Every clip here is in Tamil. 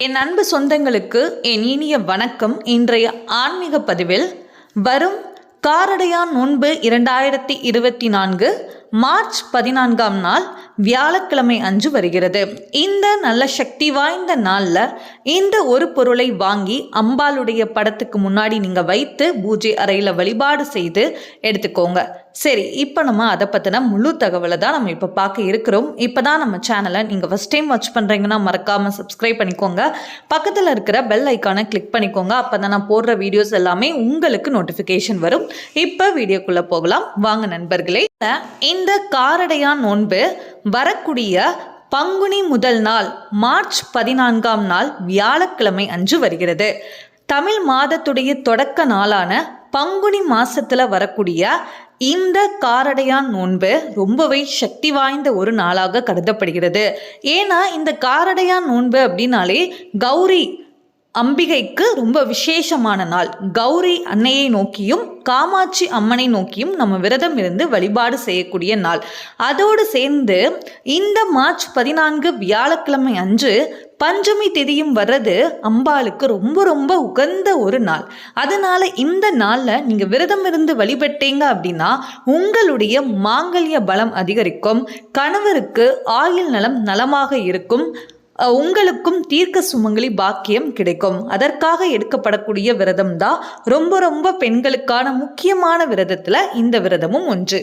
என் அன்பு சொந்தங்களுக்கு என் இனிய வணக்கம். இன்றைய ஆன்மீக பதிவில் வரும் காரடையான் நோன்பு இரண்டாயிரத்தி இருபத்தி நான்கு மார்ச் பதினான்காம் நாள் வியாழக்கிழமை அன்று வருகிறது. இந்த நல்ல சக்தி வாய்ந்த நாளில் இந்த ஒரு பொருளை வாங்கி அம்பாளுடைய படத்துக்கு முன்னாடி நீங்கள் வைத்து பூஜை அறையில் வழிபாடு செய்து எடுத்துக்கோங்க. சரி இப்போ நம்ம அதை பற்றின முழு தகவலை தான் நம்ம இப்போ பார்க்க இருக்கிறோம். இப்போ தான் நம்ம சேனலை நீங்கள் ஃபஸ்ட் டைம் வாட்ச் பண்ணுறீங்கன்னா மறக்காமல் சப்ஸ்கிரைப் பண்ணிக்கோங்க. பக்கத்தில் இருக்கிற பெல் ஐக்கானை கிளிக் பண்ணிக்கோங்க. அப்போ தான் நான் போடுற வீடியோஸ் எல்லாமே உங்களுக்கு நோட்டிஃபிகேஷன் வரும். இப்போ வீடியோக்குள்ளே போகலாம். வாங்க நண்பர்களே. இந்த இந்த காரடையான் நோன்பு வரக்கூடிய பங்குனி முதல் நாள் மார்ச் பதினான்காம் நாள் வியாழக்கிழமை அன்று வருகிறது. தமிழ் மாதத்துடைய தொடக்க நாளான பங்குனி மாசத்துல வரக்கூடிய இந்த காரடையான் நோன்பு ரொம்பவே சக்தி வாய்ந்த ஒரு நாளாக கருதப்படுகிறது. ஏன்னா இந்த காரடையான் நோன்பு அப்படின்னாலே கௌரி அம்பிகைக்கு ரொம்ப விசேஷமான நாள். கௌரி அன்னையை நோக்கியும் காமாட்சி அம்மனை நோக்கியும் நம்ம விரதம் இருந்து வழிபாடு செய்யக்கூடிய நாள். அதோடு சேர்ந்து இந்த மார்ச் பதினான்கு வியாழக்கிழமை அன்று பஞ்சமி திதியும் வர்றது அம்பாளுக்கு ரொம்ப ரொம்ப உகந்த ஒரு நாள். அதனால இந்த நாளில் நீங்கள் விரதம் இருந்து வழிபட்டீங்க அப்படின்னா உங்களுடைய மாங்கல்ய பலம் அதிகரிக்கும். கணவருக்கு ஆயுள் நலம் நலமாக இருக்கும். உங்களுக்கும் தீர்க்க சுமங்கலி பாக்கியம் கிடைக்கும். அதற்காக எடுக்கப்படக்கூடிய விரதம் தான் ரொம்ப ரொம்ப பெண்களுக்கான முக்கியமான விரதத்துல இந்த விரதமும் ஒன்று.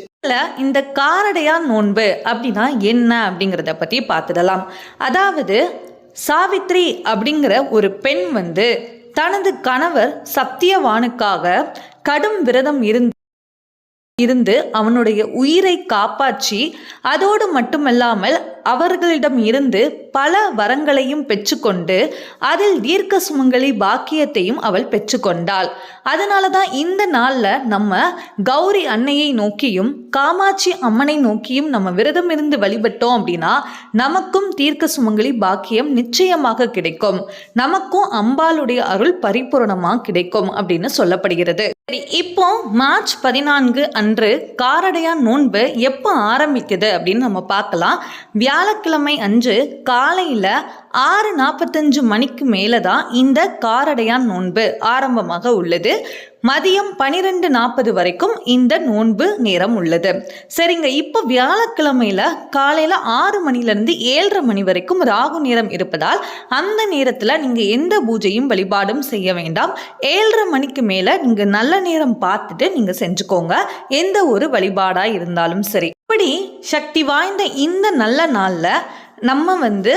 இந்த காரடையா நோன்பு அப்படின்னா என்ன அப்படிங்கிறத பத்தி பார்த்துடலாம். அதாவது சாவித்ரி அப்படிங்கிற ஒரு பெண் வந்து தனது கணவர் சத்தியவானுக்காக கடும் விரதம் இருந்து இருந்து அவனுடைய உயிரை காப்பாற்றி அதோடு மட்டுமல்லாமல் அவர்களிடம் இருந்து பல வரங்களையும் பெற்றுக்கொண்டு அதில் தீர்க்க சுமங்கலி பாக்கியத்தையும் அவள் பெற்றுக்கொண்டாள். அதனால தான் இந்த நாளில் நம்ம கௌரி அன்னையை நோக்கியும் காமாட்சி அம்மனை நோக்கியும் நம்ம விரதம் இருந்து வழிபட்டோம் அப்படின்னா நமக்கும் தீர்க்க சுமங்கலி பாக்கியம் நிச்சயமாக கிடைக்கும். நமக்கும் அம்பாளுடைய அருள் பரிபூரணமாக கிடைக்கும் அப்படின்னு சொல்லப்படுகிறது. சரி இப்போ மார்ச் பதினான்கு அன்று காரடையான் நோன்பு எப்போ ஆரம்பிக்குது அப்படின்னு நம்ம பார்க்கலாம். வியாழக்கிழமை அன்று காலையில் ஆறு நாற்பத்தஞ்சு மணிக்கு மேலே தான் இந்த காரடையான் நோன்பு ஆரம்பமாக உள்ளது. மதியம் பனிரெண்டு நாற்பது வரைக்கும் இந்த நோன்பு நேரம் உள்ளது. சரிங்க இப்போ வியாழக்கிழமையில் காலையில் ஆறு மணிலேருந்து ஏழரை மணி வரைக்கும் ராகு நேரம் இருப்பதால் அந்த நேரத்தில் நீங்கள் எந்த பூஜையும் வழிபாடும் செய்ய வேண்டாம். ஏழரை மணிக்கு மேலே நீங்கள் நல்ல நேரம் பார்த்துட்டு நீங்கள் செஞ்சுக்கோங்க. எந்த ஒரு வழிபாடாக இருந்தாலும் சரி. இப்படி சக்தி வாய்ந்த இந்த நல்ல நாளில் நம்ம வந்து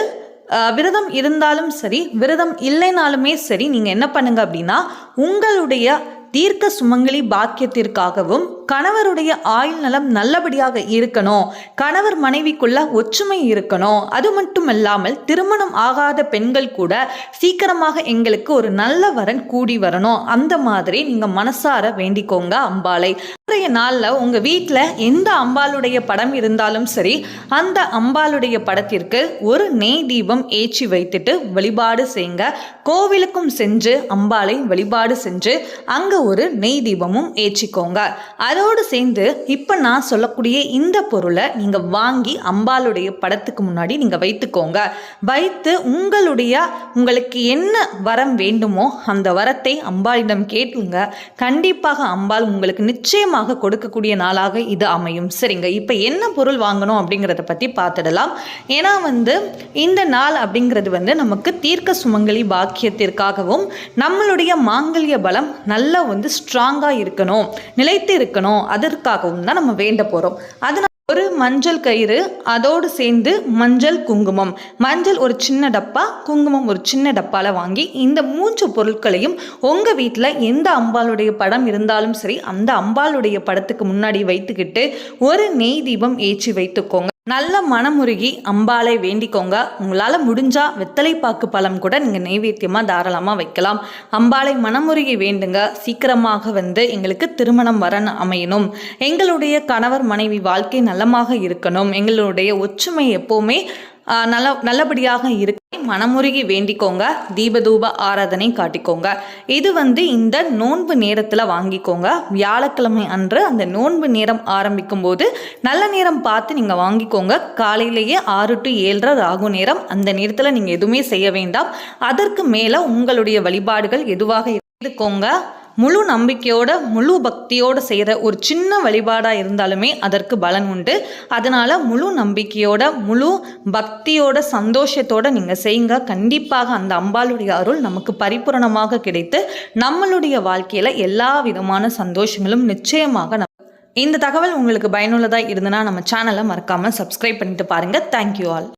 விரதம் இருந்தாலும் சரி விரதம் இல்லைனாலுமே சரி நீங்கள் என்ன பண்ணுங்க அப்படின்னா உங்களுடைய தீர்க்க சுமங்கலி பாக்கியத்திற்காகவும் கணவருடைய ஆயுள் நலம் நல்லபடியாக இருக்கணும் கணவர் மனைவிக்குள்ள ஒற்றுமை இருக்கணும் அது மட்டும் இல்லாமல் திருமணம் ஆகாத பெண்கள் கூட சீக்கிரமாக எங்களுக்கு ஒரு நல்ல வரன் கூடி வரணும். அந்த மாதிரி நீங்கள் மனசார வேண்டிக்கோங்க அம்பாளை. இன்றைய நாளில் உங்கள் வீட்டில் எந்த அம்பாளுடைய படம் இருந்தாலும் சரி அந்த அம்பாளுடைய படத்திற்கு ஒரு நெய் தீபம் ஏற்றி வைத்துட்டு வழிபாடு செய்யுங்க. கோவிலுக்கும் சென்று அம்பாளை வழிபாடு செஞ்சு அங்கே ஒரு நெய் தீபமும் ஏற்றிக்கோங்க. அதோடு சேர்ந்து இப்போ நான் சொல்லக்கூடிய இந்த பொருளை நீங்கள் வாங்கி அம்பாளுடைய படத்துக்கு முன்னாடி நீங்கள் வைத்துக்கோங்க. வைத்து உங்களுடைய உங்களுக்கு என்ன வரம் வேண்டுமோ அந்த வரத்தை அம்பாளிடம் கேட்டுங்க. கண்டிப்பாக அம்பாள் உங்களுக்கு நிச்சயமாக கொடுக்கக்கூடிய நாளாக இது அமையும். சரிங்க. இப்போ என்ன பொருள் வாங்கணும் அப்படிங்கிறத பற்றி பார்த்துடலாம். ஏன்னா வந்து இந்த நாள் அப்படிங்கிறது வந்து நமக்கு தீர்க்க சுமங்கலி பாக்கியத்திற்காகவும் நம்மளுடைய மாங்கல்ய பலம் நல்லா வந்து ஸ்ட்ராங்காக இருக்கணும் நிலைத்து இருக்கணும் இருக்கணும் அதற்காகவும் தான் நம்ம வேண்ட போகிறோம் அதனால் ஒரு மஞ்சள் கயிறு அதோடு சேர்ந்து மஞ்சள் குங்குமம். மஞ்சள் ஒரு சின்ன டப்பா குங்குமம் ஒரு சின்ன டப்பாவில் வாங்கி இந்த மூன்று பொருட்களையும் உங்கள் வீட்டில் எந்த அம்பாளுடைய படம் இருந்தாலும் சரி அந்த அம்பாளுடைய படத்துக்கு முன்னாடி வைத்துக்கிட்டு ஒரு நெய் தீபம் ஏற்றி வைத்துக்கோங்க. நல்ல மனமுருகி அம்பாலை வேண்டிக்கோங்க. உங்களால் முடிஞ்சால் வெத்தலை பாக்கு பழம் கூட நீங்கள் நைவேத்தியமாக தாராளமாக வைக்கலாம். அம்பாலை மனமுருகி வேண்டுங்க. சீக்கிரமாக வந்து எங்களுக்கு திருமணம் வரன் அமையணும். எங்களுடைய கணவர் மனைவி வாழ்க்கை நலமாக இருக்கணும். எங்களுடைய ஒற்றுமை எப்போவுமே நல்ல நல்லபடியாக இருக்கு மனமுருகி வேண்டிக்கோங்க. தீபதூப ஆராதனை காட்டிக்கோங்க. இது வந்து இந்த நோன்பு நேரத்தில் வாங்கிக்கோங்க. வியாழக்கிழமை அன்று அந்த நோன்பு நேரம் ஆரம்பிக்கும் போது நல்ல நேரம் பார்த்து நீங்கள் வாங்கிக்கோங்க. காலையிலேயே ஆறு டு ஏழரை ராகு நேரம். அந்த நேரத்தில் நீங்கள் எதுவுமே செய்ய வேண்டாம். அதற்கு மேலே உங்களுடைய வழிபாடுகள் எதுவாக இருக்கோங்க முழு நம்பிக்கையோட முழு பக்தியோடு செய்கிற ஒரு சின்ன வழிபாடாக இருந்தாலுமே அதற்கு பலன் உண்டு. அதனால் முழு நம்பிக்கையோட முழு பக்தியோட சந்தோஷத்தோட நீங்கள் செய்யுங்க. கண்டிப்பாக அந்த அம்பாளுடைய அருள் நமக்கு பரிபூரணமாக கிடைத்து நம்மளுடைய வாழ்க்கையில் எல்லா விதமான சந்தோஷங்களும் நிச்சயமாக நம்- இந்த தகவல் உங்களுக்கு பயனுள்ளதாக இருந்ததுன்னா நம்ம சேனலை மறக்காமல் சப்ஸ்கிரைப் பண்ணிட்டு பாருங்கள் தேங்க்யூ ஆல்